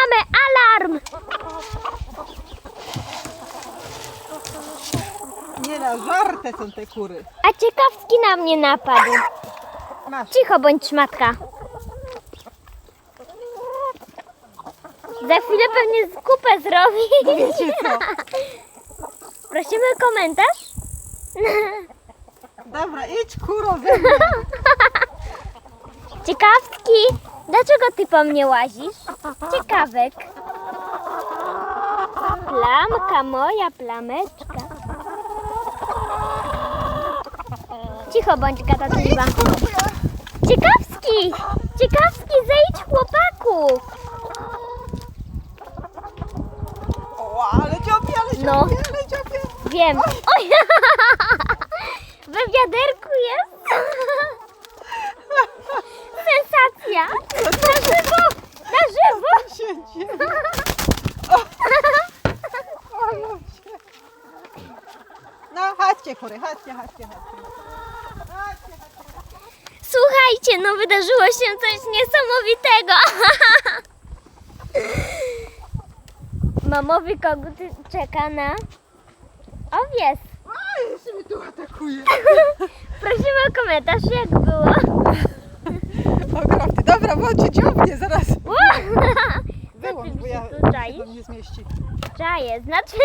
mamy alarm! Nie na żarte są te kury. A ciekawski na mnie napadł. Masz. Cicho bądź matka. Za chwilę pewnie kupę zrobi. Wiecie co? Prosimy o komentarz. Dobra, idź kuro ze mną. Ciekawski, dlaczego ty po mnie łazisz? Ciekawek. Plamka moja, plameczka. Cicho bądź gatatliwa. Ciekawski! Ciekawski, zejdź chłopaku! O, ale dziobie, ale dziobie, No. ale dziobie. Wiem. Oj! We wiaderku jest. Sensacja! Na żywo! Na żywo! się dzieje? Ale się. No, chodźcie kury, chodźcie, chodźcie, chodźcie. Słuchajcie, no wydarzyło się coś niesamowitego. Mamowy kogut czeka na owiec. A, jeszcze mnie tu atakuje. Prosimy o komentarz, jak było. Okropnie. Dobra, bądźcie dziobnie, zaraz wyłącz, bo ja się tam nie zmieści. Czaję, znaczy